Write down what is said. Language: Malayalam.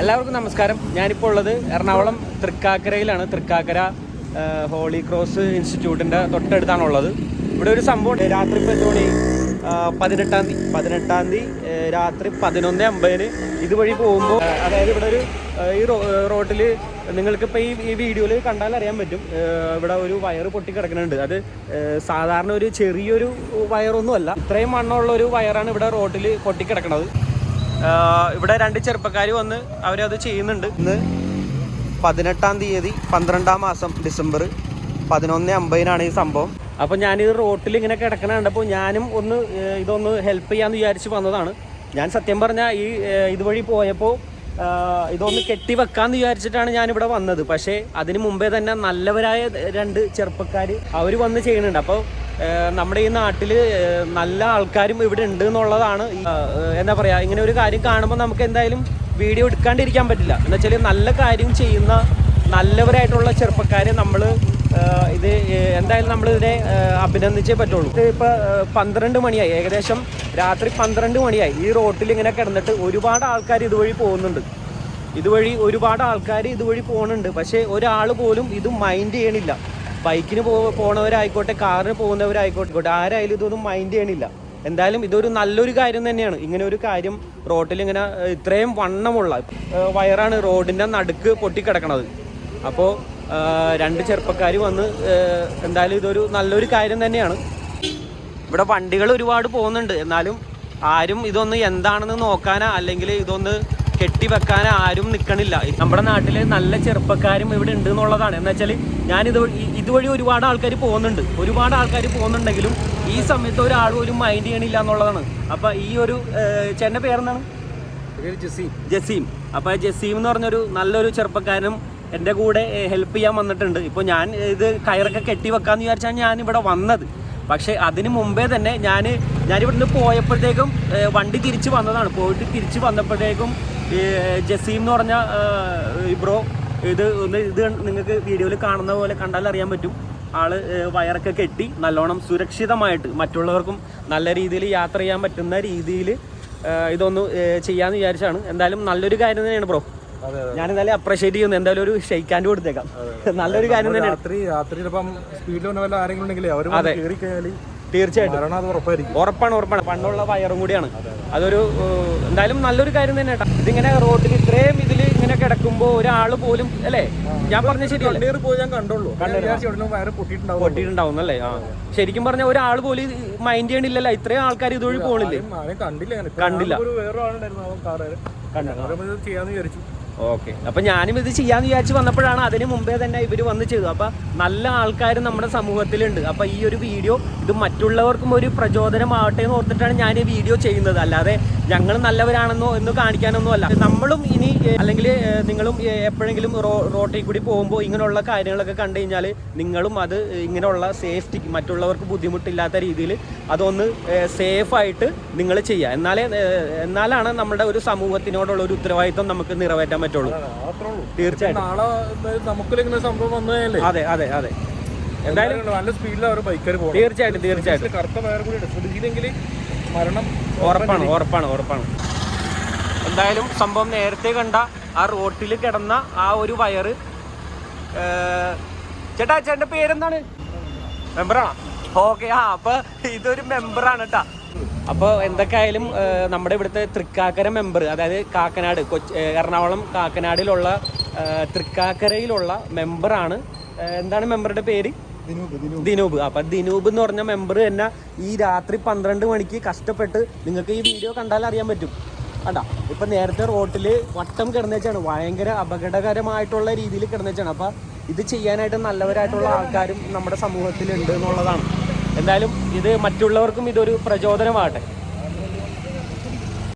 എല്ലാവർക്കും നമസ്കാരം. ഞാനിപ്പോൾ ഉള്ളത് എറണാകുളം തൃക്കാക്കരയിലാണ്. തൃക്കാക്കര ഹോളി ക്രോസ് ഇൻസ്റ്റിറ്റ്യൂട്ടിന്റെ തൊട്ടടുത്താണ് ഉള്ളത് ഇവിടെ ഒരു സംഭവം. രാത്രി പത്ത് മണി? പതിനെട്ടാം തീയതി. പതിനെട്ടാം തീയതി രാത്രി പതിനൊന്ന് അമ്പതിന് ഇതുവഴി പോകുമ്പോൾ അതായത് ഇവിടെ ഒരു ഈ റോട്ടിൽ നിങ്ങൾക്കിപ്പോൾ ഈ ഈ വീഡിയോയിൽ കണ്ടാൽ അറിയാൻ പറ്റും. ഇവിടെ ഒരു വയർ പൊട്ടി കിടക്കുന്നുണ്ട് അത് സാധാരണ ഒരു ചെറിയൊരു വയറൊന്നുമല്ല. ഇത്രയും മണ്ണുള്ള ഒരു വയറാണ് ഇവിടെ റോട്ടിൽ പൊട്ടി കിടക്കുന്നത് ആഹ് ഇവിടെ രണ്ട് ചെറുപ്പക്കാർ വന്ന് അവരത് ചെയ്യുന്നുണ്ട്. ഇന്ന് പതിനെട്ടാം തീയതി പന്ത്രണ്ടാം മാസം ഡിസംബർ പതിനൊന്ന് അമ്പതിനാണ് ഈ സംഭവം. അപ്പോൾ ഞാനിത് റോട്ടിൽ ഇങ്ങനെ കിടക്കണ കണ്ടപ്പോൾ ഞാനും ഒന്ന് ഇതൊന്ന് ഹെൽപ്പ് ചെയ്യാമെന്ന് വിചാരിച്ച് വന്നതാണ്. ഞാൻ സത്യം പറഞ്ഞാൽ ഈ ഇതുവഴി പോയപ്പോൾ ഇതൊന്ന് കെട്ടി വെക്കാന്ന് വിചാരിച്ചിട്ടാണ് ഞാനിവിടെ വന്നത്. പക്ഷേ അതിന് മുമ്പേ തന്നെ നല്ലവരായ രണ്ട് ചെറുപ്പക്കാർ അവർ വന്ന് ചെയ്യുന്നുണ്ട്. അപ്പോൾ നമ്മുടെ ഈ നാട്ടിൽ നല്ല ആൾക്കാരും ഇവിടെ ഉണ്ട് എന്നുള്ളതാണ് എന്താ പറയാ ഇങ്ങനെ ഒരു കാര്യം കാണുമ്പോൾ നമുക്ക് എന്തായാലും വീഡിയോ എടുക്കാണ്ടിരിക്കാൻ പറ്റില്ല. എന്ന് വെച്ചാൽ നല്ല കാര്യം ചെയ്യുന്ന നല്ലവരായിട്ടുള്ള ചെറുപ്പക്കാരെ നമ്മൾ ഇത് എന്തായാലും നമ്മൾ ഇതിനെ അഭിനന്ദിച്ചേ പറ്റുള്ളൂ. ഇപ്പോൾ പന്ത്രണ്ട് മണിയായി. ഏകദേശം രാത്രി പന്ത്രണ്ട് മണിയായി. ഈ റോട്ടിൽ ഇങ്ങനെ കിടന്നിട്ട് ഒരുപാട് ആൾക്കാർ ഇതുവഴി പോകുന്നുണ്ട്. ഇതുവഴി ഒരുപാട് ആൾക്കാർ ഇതുവഴി പോകുന്നുണ്ട് പക്ഷേ ഒരാൾ പോലും ഇത് മൈൻഡ് ചെയ്യണില്ല. ബൈക്കിന് പോ പോണവരായിക്കോട്ടെ കാറിന് പോകുന്നവരായിക്കോട്ടെ ആരായാലും ഇതൊന്നും മൈൻഡ് ചെയ്യണില്ല. എന്തായാലും ഇതൊരു നല്ലൊരു കാര്യം തന്നെയാണ്. ഇങ്ങനെ ഒരു കാര്യം റോട്ടിൽ ഇങ്ങനെ ഇത്രയും വണ്ണമുള്ള വയറാണ് റോഡിന്റെ നടുക്ക് പൊട്ടിക്കിടക്കണത്. അപ്പോൾ രണ്ട് ചെറുപ്പക്കാർ വന്ന് എന്തായാലും ഇതൊരു നല്ലൊരു കാര്യം തന്നെയാണ്. ഇവിടെ വണ്ടികൾ ഒരുപാട് പോകുന്നുണ്ട്. എന്നാലും ആരും ഇതൊന്ന് എന്താണെന്ന് നോക്കാനാ അല്ലെങ്കിൽ ഇതൊന്ന് കെട്ടിവെക്കാനോ ആരും നിൽക്കണില്ല നമ്മുടെ നാട്ടിൽ നല്ല ചെറുപ്പക്കാരും ഇവിടെ ഉണ്ട് എന്നുള്ളതാണ്. എന്ന് വെച്ചാൽ ഞാൻ ഇത് ഇതുവഴി ഒരുപാട് ആൾക്കാർ പോകുന്നുണ്ട്. ഒരുപാട് ആൾക്കാർ പോകുന്നുണ്ടെങ്കിലും ഈ സമയത്ത് ഒരാൾ ഒരു മൈൻഡ് ചെയ്യണില്ല എന്നുള്ളതാണ്. അപ്പോൾ ഈ ഒരു ചേട്ടന്റെ പേരെന്താണ്? ജസീം. ജസീം. അപ്പോൾ ജസീം എന്ന് പറഞ്ഞൊരു നല്ലൊരു ചെറുപ്പക്കാരനും എന്റെ കൂടെ ഹെൽപ്പ് ചെയ്യാൻ വന്നിട്ടുണ്ട്. ഇപ്പോൾ ഞാൻ ഇത് കയറൊക്കെ കെട്ടി വെക്കാമെന്ന് വിചാരിച്ചാണ് ഞാൻ ഇവിടെ വന്നത്. പക്ഷേ അതിന് മുമ്പേ തന്നെ ഞാൻ ഞാനിവിടുന്ന് പോയപ്പോഴത്തേക്കും വണ്ടി തിരിച്ച് വന്നതാണ്. പോയിട്ട് തിരിച്ച് വന്നപ്പോഴത്തേക്കും ഈ ജസീം എന്ന് പറഞ്ഞ ബ്രോ ഇത് ഒന്ന് ഇത് നിങ്ങൾക്ക് വീഡിയോയിൽ കാണുന്ന പോലെ കണ്ടാൽ അറിയാൻ പറ്റും. ആൾ വയറൊക്കെ കെട്ടി നല്ലോണം സുരക്ഷിതമായിട്ട് മറ്റുള്ളവർക്കും നല്ല രീതിയിൽ യാത്ര ചെയ്യാൻ പറ്റുന്ന രീതിയിൽ ഇതൊന്ന് ചെയ്യാമെന്ന് ചെയ്യാന്ന് വിചാരിച്ചാണ്. എന്തായാലും നല്ലൊരു കാര്യം തന്നെയാണ് ബ്രോ. ഞാൻ എന്തായാലും അപ്രീഷിയേറ്റ് ചെയ്യുന്നു. എന്തായാലും ഒരു ഷെയ്ക്കാൻഡ് കൊടുത്തേക്കാം. നല്ലൊരു കാര്യം തന്നെയാണ്. രാത്രി രാത്രി സ്പീഡിൽ വന്ന വല്ല ആരെങ്കിലും ഉണ്ടെങ്കിൽ അവർ കയറി കഴിഞ്ഞാൽ തീർച്ചയായിട്ടും. ഉറപ്പാണ് ഉറപ്പാണ്. പണ്ടുള്ള വയറും കൂടിയാണ്. അതൊരു എന്തായാലും നല്ലൊരു കാര്യം തന്നെ കേട്ടോ. ഇതിങ്ങനെ റോഡിൽ ഇത്രയും ഇതിൽ ഇങ്ങനെ കിടക്കുമ്പോ ഒരാൾ പോലും അല്ലേ? ഞാൻ പറഞ്ഞ ശരിയല്ലേ? പോയി ഞാൻ കണ്ടുള്ളൂ. പൊട്ടിയിട്ടുണ്ടാവും. അല്ലേ? ആ. ശരിക്കും പറഞ്ഞ ഒരാൾ പോലും മൈൻഡ് ചെയ്യണില്ലല്ലോ. ഇത്രയും ആൾക്കാർ ഇതുവഴി പോണില്ലേ? കണ്ടില്ല കണ്ടില്ല. ഓക്കെ. അപ്പൊ ഞാനും ഇത് ചെയ്യാന്ന് വിചാരിച്ച് വന്നപ്പോഴാണ് അതിന് മുമ്പേ തന്നെ ഇവർ വന്ന് ചെയ്തു അപ്പൊ നല്ല ആൾക്കാർ നമ്മുടെ സമൂഹത്തിലുണ്ട്. അപ്പൊ ഈ ഒരു വീഡിയോ ഇത് മറ്റുള്ളവർക്കും ഒരു പ്രചോദനമാവട്ടെ എന്ന് ഓർത്തിട്ടാണ് ഞാൻ ഈ വീഡിയോ ചെയ്യുന്നത്. അല്ലാതെ ഞങ്ങൾ നല്ലവരാണെന്നോ എന്ന് കാണിക്കാനൊന്നും അല്ല. നമ്മളും ഇനി അല്ലെങ്കിൽ നിങ്ങളും എപ്പോഴെങ്കിലും റോ റോട്ടിൽ കൂടി പോകുമ്പോൾ ഇങ്ങനെയുള്ള കാര്യങ്ങളൊക്കെ കണ്ടു കഴിഞ്ഞാൽ നിങ്ങളും അത് ഇങ്ങനെയുള്ള സേഫ്റ്റിക്ക് മറ്റുള്ളവർക്ക് ബുദ്ധിമുട്ടില്ലാത്ത രീതിയിൽ അതൊന്ന് സേഫായിട്ട് നിങ്ങൾ ചെയ്യുക എന്നാലേ എന്നാലാണ് നമ്മുടെ ഒരു സമൂഹത്തിനോടുള്ള ഒരു ഉത്തരവാദിത്വം നമുക്ക് നിറവേറ്റാൻ പറ്റുള്ളൂ. തീർച്ചയായിട്ടും. നാളെ എന്തായാലും സംഭവം വന്നതല്ലേ അതെ അതെ അതെ. എന്തായാലും നല്ല സ്പീഡിൽ അവർ ബൈക്കർ പോകണം തീർച്ചയായിട്ടും തീർച്ചയായിട്ടും. കറുത്ത വയർ കൂടി ശ്രദ്ധിച്ചില്ലെങ്കിൽ മരണം ഉറപ്പാണ് ഉറപ്പാണ് ഉറപ്പാണ്. എന്തായാലും സംഭവം നേരത്തെ കണ്ട ആ റോട്ടിൽ കിടന്ന ആ ഒരു വയറ് ചേട്ടാ ചേട്ടന്റെ പേരെന്താണ്? മെമ്പറാണോ? ഓക്കെ ആ അപ്പൊ ഇതൊരു മെമ്പറാണ് കേട്ടാ. അപ്പോൾ എന്തൊക്കെയായാലും നമ്മുടെ ഇവിടുത്തെ തൃക്കാക്കര മെമ്പർ അതായത് കാക്കനാട് കൊച്ചി എറണാകുളം കാക്കനാടിലുള്ള തൃക്കാക്കരയിലുള്ള മെമ്പറാണ് എന്താണ് മെമ്പറുടെ പേര്? ദിനൂബ് അപ്പൊ ദിനൂബ് എന്ന് പറഞ്ഞ മെമ്പർ തന്നെ ഈ രാത്രി പന്ത്രണ്ട് മണിക്ക് കഷ്ടപ്പെട്ട് നിങ്ങൾക്ക് ഈ വീഡിയോ കണ്ടാൽ അറിയാൻ പറ്റും. കണ്ടാ? ഇപ്പൊ നേരത്തെ റോട്ടിൽ വട്ടം കിടന്നേച്ചാണ്. ഭയങ്കര അപകടകരമായിട്ടുള്ള രീതിയിൽ കിടന്നേച്ചാണ്. അപ്പൊ ഇത് ചെയ്യാനായിട്ട് നല്ലവരായിട്ടുള്ള ആൾക്കാരും നമ്മുടെ സമൂഹത്തിൽ ഉണ്ട് എന്നുള്ളതാണ്. എന്തായാലും ഇത് മറ്റുള്ളവർക്കും ഇതൊരു പ്രചോദനമാകട്ടെ.